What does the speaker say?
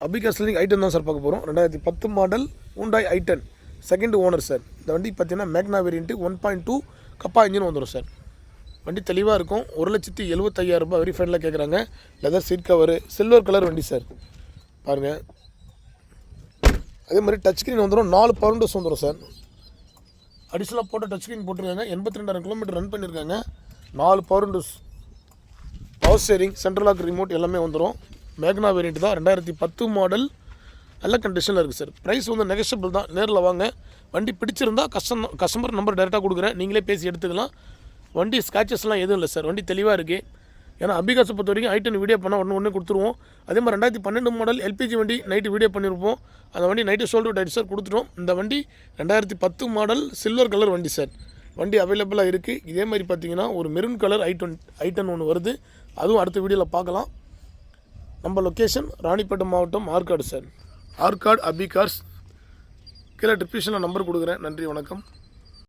அபிகாஸ்லிங் i ten தான் sir பார்க்க போகிறோம் ரெண்டாயிரத்தி பத்து model Hyundai i ten second owner sir இந்த வண்டி பார்த்தீங்கன்னா Magna variant one point two kappa engine வந்துடும் சார் வண்டி தெளிவாக இருக்கும். ஒரு லட்சத்தி எழுபத்தையாயிரம் ரூபாய் வெரி கேட்குறாங்க leather seat cover silver colour வண்டி சார் பாருங்கள் அதே மாதிரி டச் ஸ்க்ரீன் வந்துடும் நாலு பவுண்டர்ஸ் வந்துடும் சார் அடிஷனலாக போட்ட டச் ஸ்க்ரீன் போட்டிருக்காங்க. எண்பத்தி ரெண்டாயிரம் கிலோமீட்டர் ரன் பண்ணியிருக்காங்க நாலு founders power steering central lock remote எல்லாமே வந்துடும் மேக்னா வேரியண்ட் தான். ரெண்டாயிரத்தி பத்து மாடல் நல்ல கண்டிஷனில் இருக்குது சார் ப்ரைஸ் வந்து நெகஷபிள் தான். நேரில் வாங்க. வண்டி பிடிச்சிருந்தா கஸ்டம் கஸ்டமர் நம்பர் டேரெக்டாக கொடுக்குறேன். நீங்களே பேசி எடுத்துக்கலாம். வண்டி ஸ்க்ராச்சஸ்லாம் எதுவும் இல்லை சார் வண்டி தெளிவாக இருக்குது ஏன்னா அபிகாசை பொறுத்த வரைக்கும் ஐட்டன் வீடியோ பண்ணால் ஒன்று ஒன்று கொடுத்துருவோம். அதே மாதிரி ரெண்டாயிரத்தி பன்னெண்டு மாடல் எல்பிஜி வண்டி நைட்டு வீடியோ பண்ணியிருப்போம் அந்த வண்டி நைட்டு ஷோல்டர் டைட் சார் கொடுத்துட்டோம். இந்த வண்டி ரெண்டாயிரத்தி பத்து மாடல் சில்வர் கலர் வண்டி சார் வண்டி அவைலபிளாக இருக்குது இதே மாதிரி பார்த்தீங்கன்னா ஒரு மெரூன் கலர் ஐட்டன் ஐட்டன் ஒன்று வருது. அதுவும் அடுத்த வீடியோவில் பார்க்கலாம். நம்ம லொக்கேஷன் ராணிப்பேட்டை மாவட்டம் ஆற்காடு சார் ஆற்காடு அபிகார்ஸ். கீழே டிஸ்கிரிப்ஷனில் நம்பர் கொடுக்குறேன். நன்றி வணக்கம்.